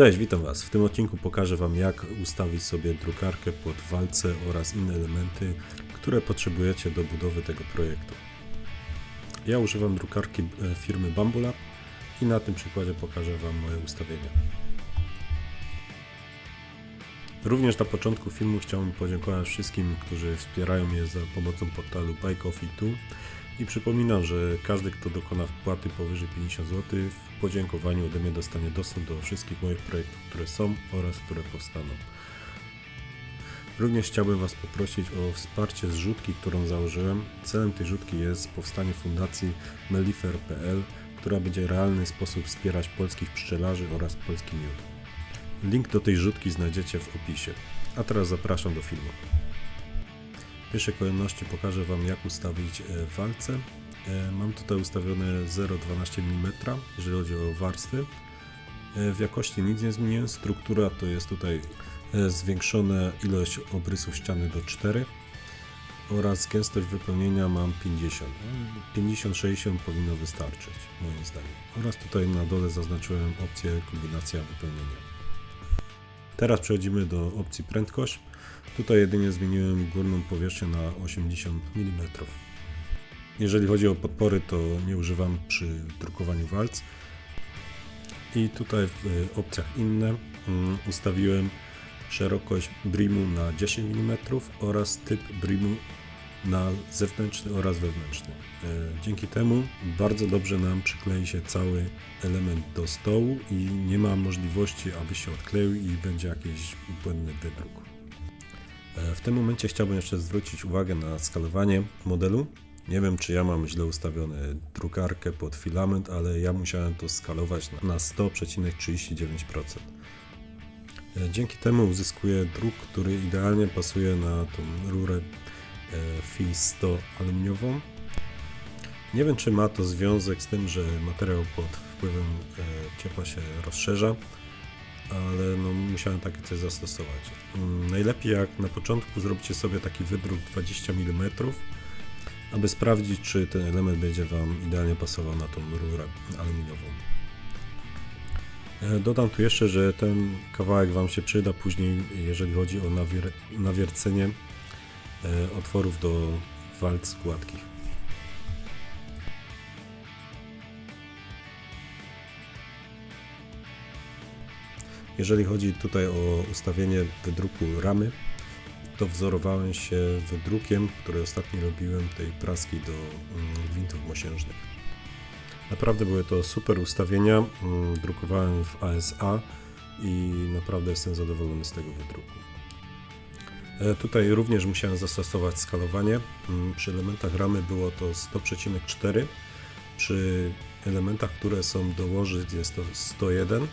Cześć, witam Was. W tym odcinku pokażę Wam jak ustawić sobie drukarkę pod walce oraz inne elementy, które potrzebujecie do budowy tego projektu. Ja używam drukarki e, firmy Bambulab i na tym przykładzie pokażę Wam moje ustawienia. Również na początku filmu chciałbym podziękować wszystkim, którzy wspierają mnie za pomocą portalu Buy Coffee 2 i przypominam, że każdy, kto dokona wpłaty powyżej 50 zł, w podziękowaniu ode mnie dostanie dostęp do wszystkich moich projektów, które są oraz które powstaną. Również chciałbym Was poprosić o wsparcie zrzutki, którą założyłem. Celem tej rzutki jest powstanie fundacji Melifer.pl, która będzie w realny sposób wspierać polskich pszczelarzy oraz polski miód. Link do tej rzutki znajdziecie w opisie. A teraz zapraszam do filmu. W pierwszej kolejności pokażę Wam jak ustawić e, walce. E, Mam tutaj ustawione 0,12 mm, jeżeli chodzi o warstwy. E, W jakości nic nie zmieniłem, struktura to jest tutaj zwiększona ilość obrysów ściany do 4 oraz gęstość wypełnienia mam 50. No, 50-60 powinno wystarczyć moim zdaniem. Oraz tutaj na dole zaznaczyłem opcję kombinacja wypełnienia. Teraz przechodzimy do opcji prędkość. Tutaj jedynie zmieniłem górną powierzchnię na 80 mm. Jeżeli chodzi o podpory, to nie używam przy drukowaniu walc. I tutaj w y, opcjach inne mm, ustawiłem szerokość brimu na 10 mm oraz typ brimu na zewnętrzny oraz wewnętrzny. E, Dzięki temu bardzo dobrze nam przyklei się cały element do stołu i nie ma możliwości, aby się odkleił i będzie jakiś błędny wydruk. E, W tym momencie chciałbym jeszcze zwrócić uwagę na skalowanie modelu. Nie wiem, czy ja mam źle ustawione drukarkę pod filament, ale ja musiałem to skalować na- na 100,39%. E, Dzięki temu uzyskuję druk, który idealnie pasuje na tą rurę e, FI 100 aluminiową. Nie wiem, czy ma to związek z tym, że materiał pod wpływem e, ciepła się rozszerza, ale no, musiałem takie coś zastosować. Mm, Najlepiej jak na początku zrobicie sobie taki wydruk 20 mm, aby sprawdzić, czy ten element będzie Wam idealnie pasował na tą rurę aluminiową. E, Dodam tu jeszcze, że ten kawałek Wam się przyda później, jeżeli chodzi o nawier nawiercenie otworów do walc gładkich. Jeżeli chodzi tutaj o ustawienie wydruku ramy, to wzorowałem się wydrukiem, który ostatnio robiłem tej praski do mm, gwintów mosiężnych. Naprawdę były to super ustawienia. mm, Drukowałem w ASA i naprawdę jestem zadowolony z tego wydruku. E, Tutaj również musiałem zastosować skalowanie. Mm, Przy elementach ramy było to 100,4. Przy elementach, które są dołożyć jest to 101.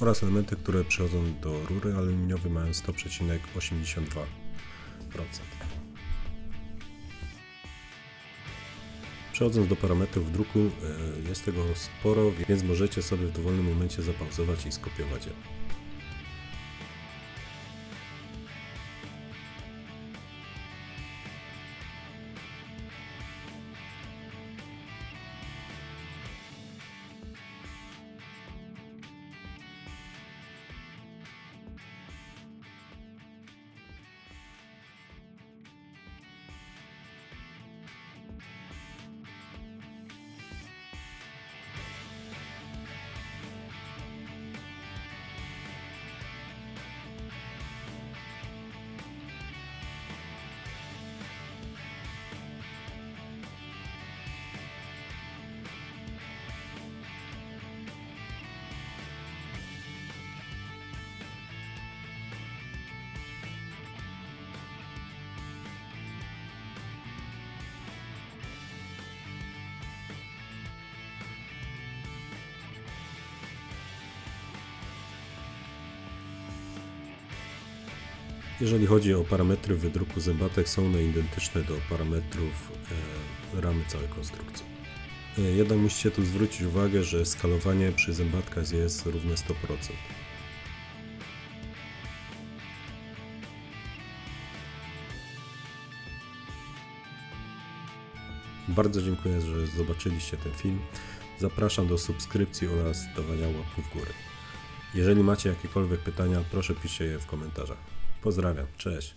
Oraz elementy, które przychodzą do rury aluminiowej mają 100,82%. Przechodząc do parametrów druku, e, jest tego sporo, więc możecie sobie w dowolnym momencie zapauzować i skopiować je. Jeżeli chodzi o parametry wydruku zębatek, są one identyczne do parametrów e, ramy całej konstrukcji. E, Jednak musicie tu zwrócić uwagę, że skalowanie przy zębatkach jest równe 100%. Bardzo dziękuję, że zobaczyliście ten film. Zapraszam do subskrypcji oraz dawania łapków w górę. Jeżeli macie jakiekolwiek pytania, proszę piszcie je w komentarzach. Pozdrawiam, cześć.